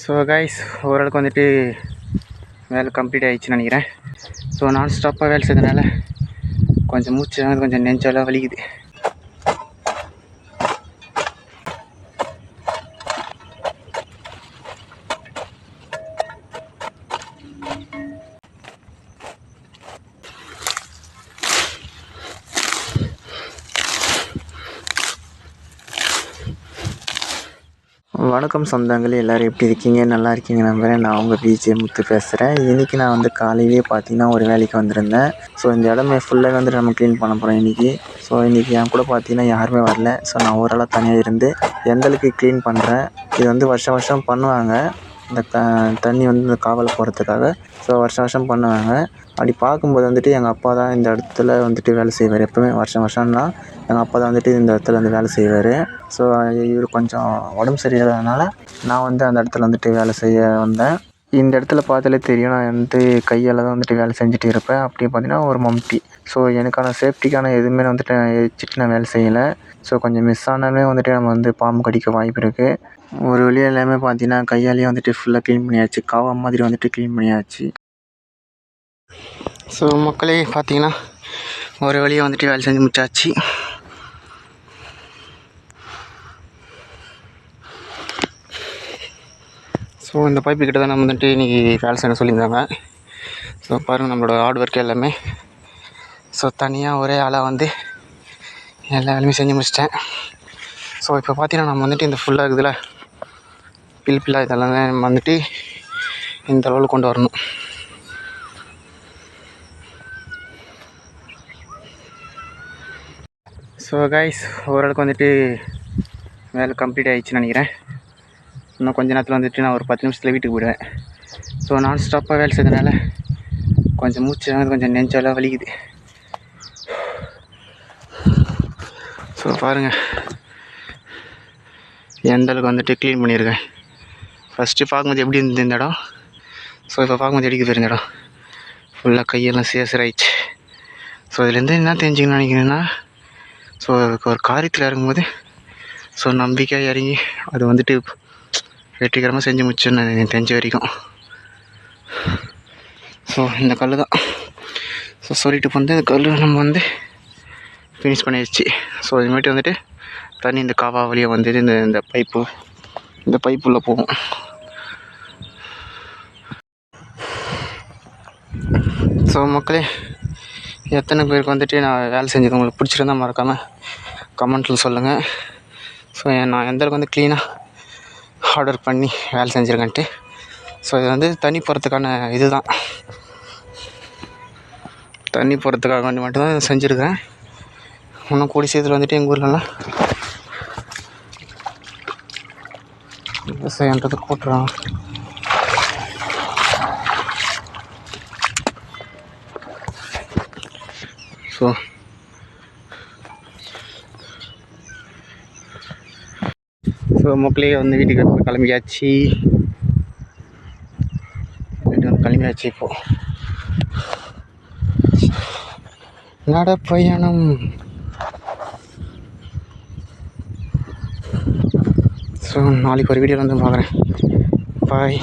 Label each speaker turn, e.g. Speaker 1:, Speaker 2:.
Speaker 1: So guys ஓரளவுக்கு வந்துட்டு வேலை கம்ப்ளீட் ஆகிடுச்சுன்னு நினைக்கிறேன். ஸோ நான் ஸ்டாப்பாக வேலை செய்கிறதுனால கொஞ்சம் மூச்சு கொஞ்சம் நெஞ்செல்லாம் வலிக்குது. வணக்கம் சொந்தங்களே எல்லோரும் எப்படி இருக்கீங்க? நல்லா இருக்கீங்க நம்புறேன் நான் உங்கள் பிஜே முத்து பேசுகிறேன் இன்றைக்கி நான் வந்து காலையிலேயே பார்த்தீங்கன்னா ஒரு வேலைக்கு வந்திருந்தேன். ஸோ இந்த இடமே ஃபுல்லாக வந்து நம்ம க்ளீன் பண்ண போகிறோம் இன்றைக்கி ஸோ இன்றைக்கி என் கூட பார்த்தீங்கன்னா யாருமே வரல. ஸோ நான் ஓரளவு தனியாக இருந்து எந்த அளவுக்கு க்ளீன் பண்ணுறேன் இது வந்து வருஷம் வருஷம் பண்ணுவாங்க. இந்த த தண்ணி வந்து இந்த காவலில் போகிறதுக்காக ஸோ வருஷம் வருஷம் பண்ணுவாங்க. அப்படி பார்க்கும்போது வந்துட்டு எங்கள் அப்பா தான் இந்த இடத்துல வந்துட்டு வேலை செய்வார். எப்போவுமே வருஷம் வருஷம்னா எங்கள் அப்பா தான் வந்துட்டு இந்த இடத்துல வந்து வேலை செய்வார். ஸோ இவர் கொஞ்சம் உடம்பு சரியில்லாதனால நான் வந்து அந்த இடத்துல வந்துட்டு வேலை செய்ய வந்தேன். இந்த இடத்துல பார்த்தாலே தெரியும். நான் வந்து கையால் தான் வந்துட்டு வேலை செஞ்சுட்டு இருப்பேன். அப்படியே பார்த்தீங்கன்னா ஒரு மம்டி. ஸோ எனக்கான சேஃப்டிக்கான எதுவுமே நான் வந்துட்டு நான் வச்சுட்டு நான் வேலை செய்யலை. ஸோ கொஞ்சம் மிஸ் ஆனாலுமே வந்துட்டு நம்ம வந்து பாம்பு கடிக்க வாய்ப்பு இருக்குது ஒரு வழியாக எல்லாமே பார்த்தீங்கன்னா கையாலேயே வந்துட்டு ஃபுல்லாக க்ளீன் பண்ணியாச்சு. காவா மாதிரி வந்துட்டு க்ளீன் பண்ணியாச்சு. ஸோ மக்களே பார்த்தீங்கன்னா ஒரு வழியாக வந்துட்டு வேலை செஞ்சு முடிச்சாச்சு. ஸோ இந்த பைப்பு கிட்ட தான் நம்ம வந்துட்டு இன்றைக்கி வேலை செய்ய சொல்லியிருந்தாங்க. ஸோ பாருங்கள் நம்மளோட ஹார்ட் ஒர்க் எல்லாமே. ஸோ தனியாக ஒரே ஆளாக வந்து எல்லா வேலையுமே செஞ்சு முடிச்சிட்டேன். ஸோ இப்போ பார்த்தீங்கன்னா நம்ம வந்துட்டு இந்த ஃபுல்லாக இருக்குதுல. பில் பில்லாக இதெல்லாம் நம்ம வந்துட்டு இந்த அளவில் கொண்டு வரணும். ஸோ கைஸ் ஓரளவுக்கு வந்துட்டு வேலை கம்ப்ளீட் ஆகிடுச்சுன்னு நினைக்கிறேன். இன்னும் கொஞ்ச நேரத்தில் வந்துட்டு நான் ஒரு பத்து நிமிஷத்தில் வீட்டுக்கு போயிடுவேன். ஸோ நான் ஸ்டாப்பாக வேலை செய்தனால கொஞ்சம் மூச்சு வாங்குது, கொஞ்சம் நெஞ்செல்லாம் வலிக்குது. ஸோ பாருங்கள் எந்த அளவுக்கு வந்துட்டு க்ளீன் பண்ணியிருக்கேன். ஃபஸ்ட்டு பார்க்கும்போது எப்படி இருந்தது இந்த இடம்? ஸோ இப்போ பார்க்கும்போது அடிக்க போயிருந்த இடம். ஃபுல்லாக கையெல்லாம் சேசராயிடுச்சு ஸோ இதுலேருந்து என்ன தெரிஞ்சுக்கணும்னு நினைக்கிறேன்னா ஸோ ஒரு காரியத்தில் இறங்கும்போது ஸோ நம்பிக்கையாக இறங்கி அது வந்துட்டு வெற்றிகரமாக செஞ்சு முடிச்சேன்னு எனக்கு தெரிஞ்ச வரைக்கும். ஸோ இந்த கல் தான் ஸோ சொல்லிட்டு வந்து இந்த கல் நம்ம வந்து ஃபினிஷ் பண்ணிடுச்சு ஸோ இதுமாட்டி வந்துட்டு தண்ணி இந்த காவா வழியாக வந்துட்டு இந்த இந்த பைப்பு இந்த பைப்புள்ளே போகும் ஸோ மக்களே எத்தனை பேருக்கு வந்துட்டு நான் வேலை செஞ்சது உங்களுக்கு பிடிச்சிருந்தா மறக்காமல் கமெண்ட்டில் சொல்லுங்கள் ஸோ நான் எந்த அளவுக்கு வந்து க்ளீனாக ஆர்டர் பண்ணி வேலை செஞ்சுருக்கேன்ட்டு ஸோ இது வந்து தண்ணி போகிறதுக்கான இது தான் தண்ணி போகிறதுக்காக வேண்டி மட்டும்தான் செஞ்சுருக்கேன் இன்னும் கூடி சீக்கிரம் வந்துட்டு எங்கள் ஊர்லலாம் விவசாயன்றது போட்டுருவாங்க ஸோ இப்போ மக்களே வந்து வீட்டுக்கு இப்ப கிளம்பியாச்சு. வீட்டு வந்து கிளம்பியாச்சு இப்போ. நடப்பயணம் ஸோ நாளைக்கு ஒரு வீடியோவில் வந்து பார்க்குறேன். பாய்